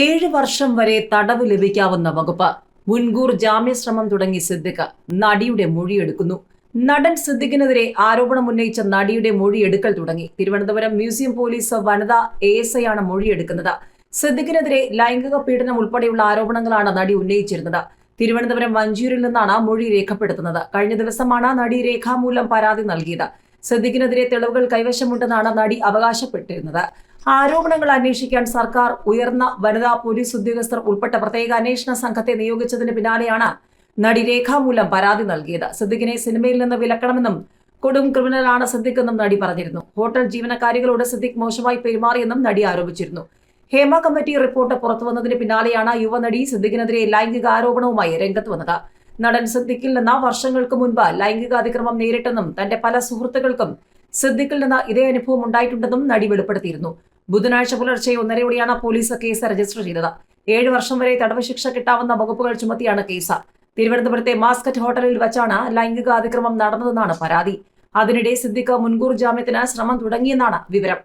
ഏഴ് വർഷം വരെ തടവ് ലഭിക്കാവുന്ന വകുപ്പ് മുൻകൂർ ജാമ്യശ്രമം തുടങ്ങി സിദ്ദിഖ് നടിയുടെ മൊഴിയെടുക്കുന്നു. നടൻ സിദ്ദിഖിനെതിരെ ആരോപണം ഉന്നയിച്ച നടിയുടെ മൊഴിയെടുക്കൽ തുടങ്ങി. തിരുവനന്തപുരം മ്യൂസിയം പോലീസ് വനിതാ എ എസ് ഐ ആണ് മൊഴിയെടുക്കുന്നത്. സിദ്ദിഖിനെതിരെ ലൈംഗിക പീഡനം ഉൾപ്പെടെയുള്ള ആരോപണങ്ങളാണ് നടി ഉന്നയിച്ചിരുന്നത്. തിരുവനന്തപുരം വഞ്ചിയൂരിൽ നിന്നാണ് മൊഴി രേഖപ്പെടുത്തുന്നത്. കഴിഞ്ഞ ദിവസമാണ് നടി രേഖാമൂലം പരാതി നൽകിയത്. സിദ്ദിഖിനെതിരെ തെളിവുകൾ കൈവശമുണ്ടെന്നാണ് നടി അവകാശപ്പെട്ടിരുന്നത്. ആരോപണങ്ങൾ അന്വേഷിക്കാൻ സർക്കാർ ഉയർന്ന വനിതാ പോലീസ് ഉദ്യോഗസ്ഥർ ഉൾപ്പെട്ട പ്രത്യേക അന്വേഷണ സംഘത്തെ നിയോഗിച്ചതിന് പിന്നാലെയാണ് നടി രേഖാമൂലം പരാതി നൽകിയത്. സിദ്ദിഖിനെ സിനിമയിൽ നിന്ന് വിലക്കണമെന്നും കൊടും ക്രിമിനലാണ് സിദ്ദിഖ് എന്നും നടി പറഞ്ഞിരുന്നു. ഹോട്ടൽ ജീവനക്കാരികളോട് സിദ്ദിഖ് മോശമായി പെരുമാറിയെന്നും നടി ആരോപിച്ചിരുന്നു. ഹേമ കമ്മിറ്റി റിപ്പോർട്ട് പുറത്തുവന്നതിന് പിന്നാലെയാണ് യുവനടി സിദ്ദിഖിനെതിരെ ലൈംഗിക ആരോപണവുമായി രംഗത്ത് വന്നത്. നടൻ സിദ്ദിഖിൽ നിന്ന് വർഷങ്ങൾക്ക് മുൻപ് ലൈംഗിക അതിക്രമം നേരിട്ടെന്നും തന്റെ പല സുഹൃത്തുക്കൾക്കും സിദ്ദിഖിൽ നിന്ന് ഇതേ അനുഭവം ഉണ്ടായിട്ടുണ്ടെന്നും നടി വെളിപ്പെടുത്തിയിരുന്നു. ബുധനാഴ്ച പുലർച്ചെ ഒന്നരയോടെയാണ് പോലീസ് കേസ് രജിസ്റ്റർ ചെയ്തത്. ഏഴ് വർഷം വരെ തടവ് ശിക്ഷ കിട്ടാവുന്ന വകുപ്പുകൾ ചുമത്തിയാണ് കേസ്. തിരുവനന്തപുരത്തെ മാസ്കറ്റ് ഹോട്ടലിൽ വച്ചാണ് ലൈംഗിക അതിക്രമം നടന്നതെന്നാണ് പരാതി. അതിനിടെ സിദ്ദിഖ് മുൻകൂർ ജാമ്യത്തിന് ശ്രമം തുടങ്ങിയെന്നാണ് വിവരം.